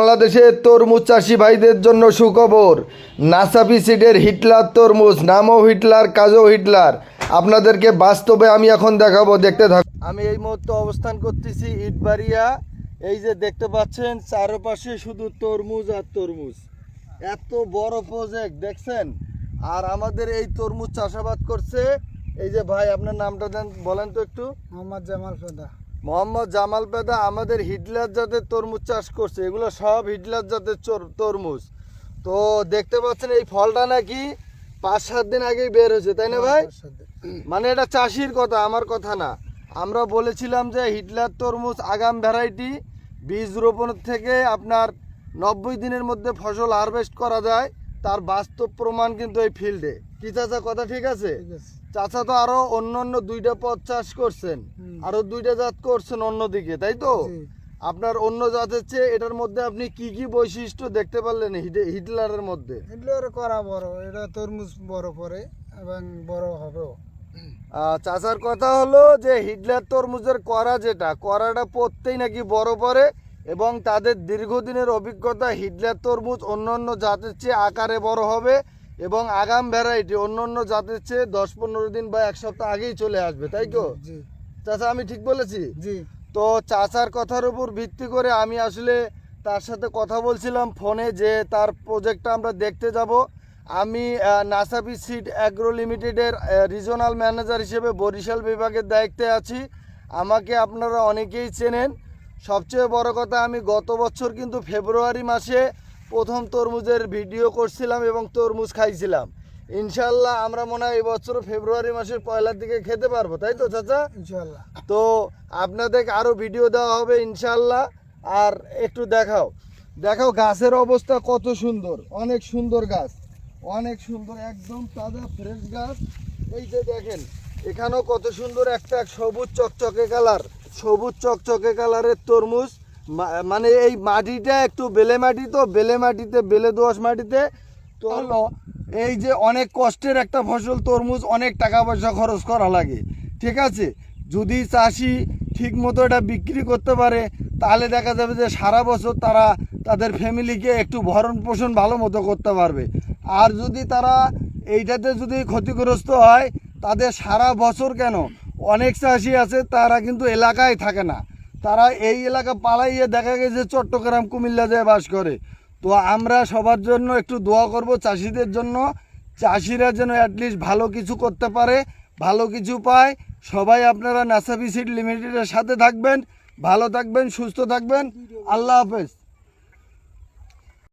বাংলাদেশে তরমুজ চাষি ভাইদের জন্য সুখবর। নাসাফি সিডের হিটলার তরমুজ, নামও হিটলার, কাজও হিটলার। আপনাদেরকে বাস্তবে আমি এখন দেখাবো, দেখতে থাক আমি এই মুহূর্তে অবস্থান করতেছি ইটবাড়িয়া। এই যে দেখতে পাচ্ছেন, চারপাশে শুধু তরমুজ আর তরমুজ। এত বড় প্রজেক্ট দেখছেন? আর আমাদের এই তরমুজ চাষাবাদ করছে। এই যে ভাই, আপনার নামটা দেন, বলেন তো একটু। মোহাম্মদ জামাল ফেদা মোহাম্মদ জামাল পেদা আমাদের হিটলার জাতের তরমুজ চাষ করছে। এগুলো সব হিটলার জাতের তরমুজ। তো দেখতে পাচ্ছেন এই ফলটা নাকি পাঁচ সাত দিন আগেই বের হয়েছে তাই না ভাই? মানে এটা চাষির কথা আমার কথা না। আমরা বলেছিলাম যে হিটলার তরমুজ আগাম ভ্যারাইটি বীজ রোপণ থেকে আপনার নব্বই দিনের মধ্যে ফসল হারভেস্ট করা যায়। তার বাস্তব প্রমাণ কিন্তু এই ফিল্ডে। কি চাচা কথা ঠিক আছে? চাচা তো আরও অন্য অন্য দুইটা পথ চাষ করছেন। আরও দুইটা জাত করছেন অন্যদিকে তাই তো? আপনার অন্য জাতের চেয়ে এটার মধ্যে আপনি কি কি বৈশিষ্ট্য দেখতে পারলেন হিটে- হিটলারের মধ্যে? এগুলোর করা বড় এটা তরমুজ বড় পরে এবং বড় হবেও। চাচার কথা হলো যে হিটলার তরমুজের করা যেটা করাটা পড়তেই নাকি বড় পড়ে এবং তাদের দীর্ঘদিনের অভিজ্ঞতা হিটলার তরমুজ অন্য অন্য জাতের চেয়ে আকারে বড় হবে। এবং আগাম ভ্যারাইটি অন্য অন্য জাতের চেয়ে দশ পনেরো দিন বা এক সপ্তাহ আগেই চলে আসবে তাই তো? জি চাচা আমি ঠিক বলেছি? জি। তো চাচার কথার উপর ভিত্তি করে আমি আসলে তার সাথে কথা বলছিলাম ফোনে যে তার প্রজেক্টটা আমরা দেখতে যাব। আমি নাসাপি সিড অ্যাগ্রো লিমিটেডের রিজনাল ম্যানেজার হিসেবে বরিশাল বিভাগের দায়িত্বে আছি। আমাকে আপনারা অনেকেই চেনেন। সবচেয়ে বড় কথা আমি গত বছর কিন্তু ফেব্রুয়ারি মাসে প্রথম তরমুজের ভিডিও করছিলাম এবং তরমুজ খাইছিলাম। ইনশাল্লাহ আমরা মনে হয় এবছর ফেব্রুয়ারি মাসের পয়লার দিকে খেতে পারব তাই তো চাচা? ইনশাল্লাহ তো আপনাদের আরও ভিডিও দেওয়া হবে ইনশাল্লাহ আর একটু দেখাও। দেখাও গাছের অবস্থা কত সুন্দর অনেক সুন্দর গাছ অনেক সুন্দর একদম তাজা ফ্রেশ গাছ। এই যে দেখেন এখানেও কত সুন্দর একটা সবুজ চকচকে কালার সবুজ চকচকে কালারের তরমুজ। মানে এই মাটিটা একটু বেলে মাটি তো, বেলে মাটিতে, বেলে দোয়াশ মাটিতে। তো হলো, এই যে অনেক কষ্টের একটা ফসল, তরমুজ, অনেক টাকা পয়সা খরচ করা লাগে। ঠিক আছে? যদি চাষি ঠিক মতো এটা বিক্রি করতে পারে, তাহলে দেখা যাবে যে সারা বছর তারা তাদের ফ্যামিলিকে একটু ভরণ পোষণ ভালো মতো করতে পারবে। আর যদি তারা এইটাতে যদি ক্ষতিগ্রস্ত হয়, তাদের সারা বছর কেন? অনেক চাষি আছে, তারা কিন্তু এলাকায় থাকে না। তারা এই এলাকা পালাইয়ে দেখা গেছে চট্টগ্রাম, কুমিল্লা যায় বাস করে। তো আমরা সবার জন্য একটু দোয়া করব চাষিদের জন্য, চাষিরা যেন অ্যাটলিস্ট ভালো কিছু করতে পারে, ভালো কিছু পায়। সবাই আপনারা নাসাবি সিড লিমিটেডের সাথে থাকবেন, ভালো থাকবেন, সুস্থ থাকবেন। আল্লাহ হাফেজ।